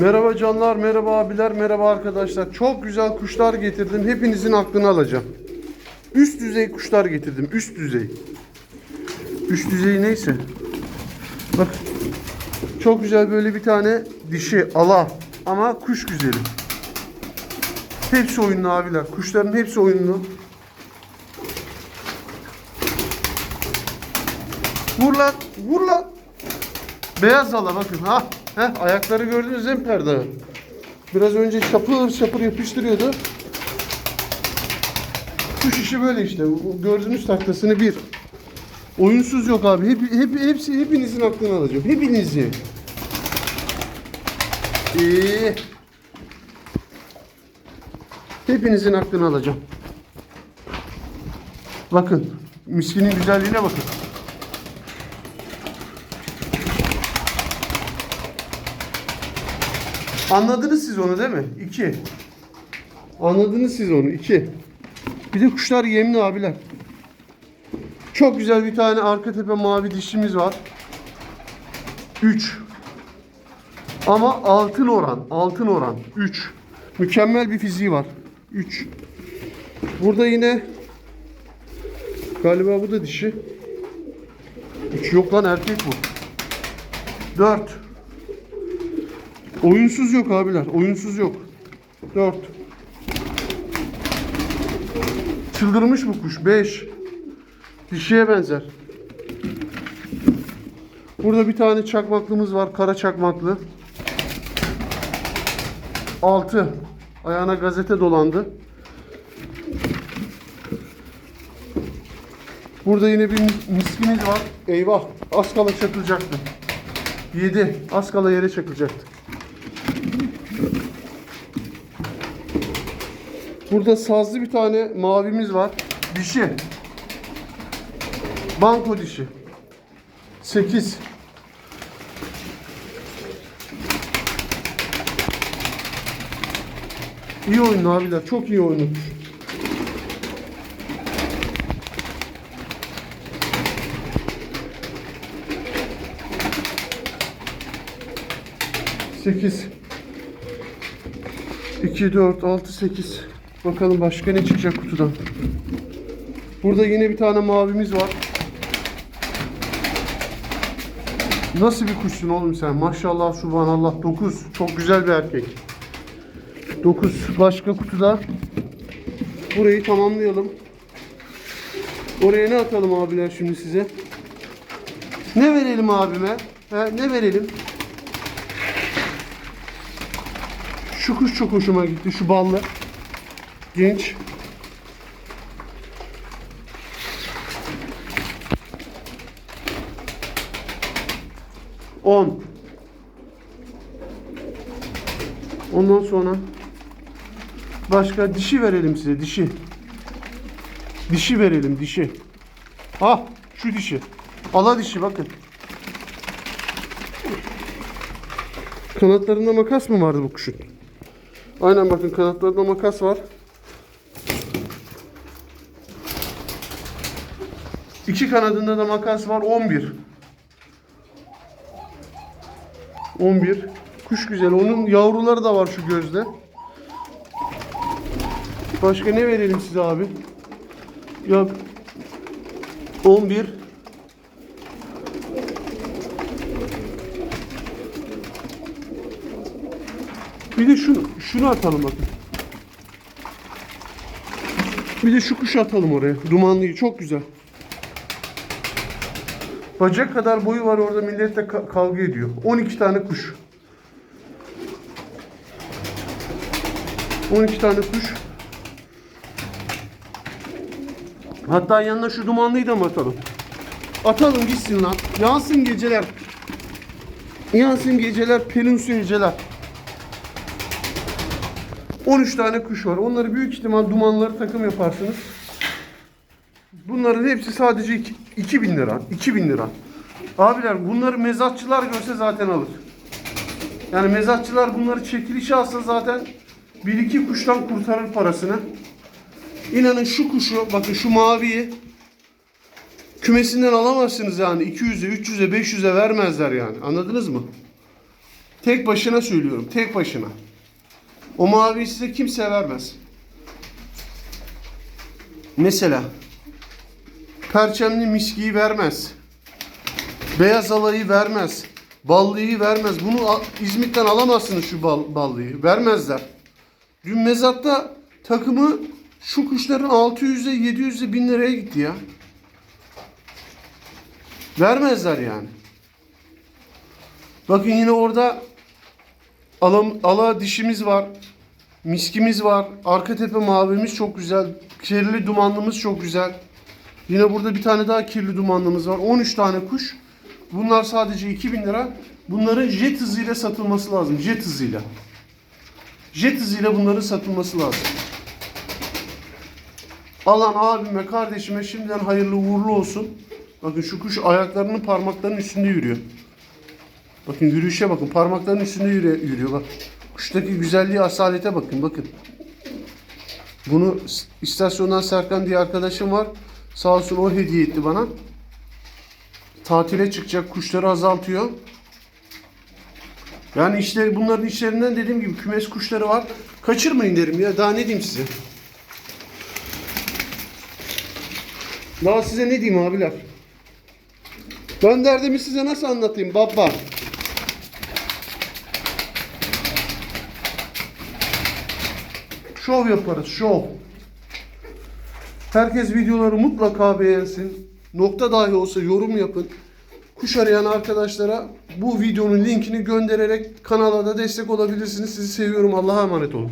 Merhaba canlar, merhaba abiler, merhaba arkadaşlar. Çok güzel kuşlar getirdim. Hepinizin aklını alacağım. Üst düzey kuşlar getirdim. Üst düzey. Üst düzey neyse. Bak. Çok güzel böyle bir tane dişi ala ama kuş güzeli. Hepsi oyunlu abiler. Kuşların hepsi oyunlu. Vur lan, vur lan. Beyaz ala bakın ha. Heh, ayakları gördünüz değil mi perde? Biraz önce şapır şapır yapıştırıyordu. Kuş işi böyle işte. Gördüğünüz taklasını bir. Oyunsuz yok abi. Hep, hep, hepsi hepinizin aklını alacağım. Hepinizi. İyi. Hepinizin aklını alacağım. Bakın. Miskinin güzelliğine bakın. Anladınız siz onu değil mi? İki. Anladınız siz onu. İki. Bir de kuşlar yemli abiler. Çok güzel bir tane arka tepe mavi dişimiz var. Üç. Ama altın oran. Altın oran. Üç. Mükemmel bir fiziği var. Üç. Burada yine galiba bu da dişi. Üç yok lan erkek bu. Dört. Oyunsuz yok abiler. Oyunsuz yok. 4. Çıldırmış bu kuş. 5. Dişiye benzer. Burada bir tane çakmaklımız var. Kara çakmaklı. 6. Ayağına gazete dolandı. Burada yine bir miskimiz var. Eyvah. Az kala çakılacaktı. 7. Az kala yere çakılacaktı. Burada sazlı bir tane mavimiz var. Dişi. Banko dişi. 8. İyi oyunlu abiler. Çok iyi oyunu. Sekiz. 2, 4, 6, 8. Bakalım başka ne çıkacak kutudan. Burada yine bir tane mavimiz var. Nasıl bir kuşsun oğlum sen? Maşallah subhanallah 9. Çok güzel bir erkek. 9. Başka kutuda. Burayı tamamlayalım. Oraya ne atalım abiler şimdi size? Ne verelim abime? He, ne verelim? Şu kuş çok hoşuma gitti. Şu ballı. Genç. On. Ondan sonra başka dişi verelim size. Dişi. Dişi verelim. Dişi. Ah şu dişi. Ala dişi bakın. Kanatlarında makas mı vardı bu kuşun? Aynen bakın kanatlarında makas var. İki kanadında da makas var. 11. 11. Kuş güzel. Onun yavruları da var şu gözde. Başka ne verelim size abi? Yok. 11. Bir de şunu, şunu atalım bakın. Bir de şu kuşu atalım oraya. Dumanlıyı çok güzel. Bacak kadar boyu var orada milletle ka- kavga ediyor. 12 tane kuş. 12 tane kuş. Hatta yanına şu dumanlıyı da mı atalım? Atalım gitsin lan. Yansın geceler. Yansın geceler, pelin su geceler. 13 tane kuş var. Onları büyük ihtimal dumanları takım yaparsınız. Bunların hepsi sadece iki- 2000 lira. 2000 lira. Abiler bunları mezatçılar görse zaten alır. Yani mezatçılar bunları çekilişe alsa zaten bir iki kuştan kurtarır parasını. İnanın şu kuşu, bakın şu maviyi kümesinden alamazsınız yani. 200'e, 300'e, 500'e vermezler yani. Anladınız mı? Tek başına söylüyorum. Tek başına. O maviyi size kimse vermez. Mesela perçemli miskiyi vermez. Beyaz alayı vermez. Ballıyı vermez. Bunu a- İzmit'ten alamazsınız şu bal, ballıyı. Vermezler. Dün mezatta takımı şu kuşların 600'e 700'e 1000 liraya gitti ya. Vermezler yani. Bakın yine orada alam, ala dişimiz var. Miskimiz var. Arka tepe mavimiz çok güzel. Kirli dumanlımız çok güzel. Yine burada bir tane daha kirli dumanlımız var. 13 tane kuş. Bunlar sadece 2000 lira. Bunların jet hızıyla satılması lazım. Jet hızıyla. Jet hızıyla bunların satılması lazım. Alan abime, kardeşime şimdiden hayırlı uğurlu olsun. Bakın şu kuş ayaklarının parmaklarının üstünde yürüyor. Bakın yürüyüşe bakın. Parmaklarının üstünde yürüyor, bak. Kuştaki güzelliği, asalete bakın. Bakın. Bunu istasyondan Serkan diye arkadaşım var. Sağ olsun o hediye etti bana. Tatile çıkacak kuşları azaltıyor. Yani işte bunların içlerinden dediğim gibi kümes kuşları var. Kaçırmayın derim ya. Daha ne diyeyim size? Daha size ne diyeyim abiler? Ben derdimi size nasıl anlatayım baba? Şov yaparız, şov. Herkes videoları mutlaka beğensin. Nokta dahi olsa yorum yapın. Kuş arayan arkadaşlara bu videonun linkini göndererek kanala da destek olabilirsiniz. Sizi seviyorum. Allah'a emanet olun.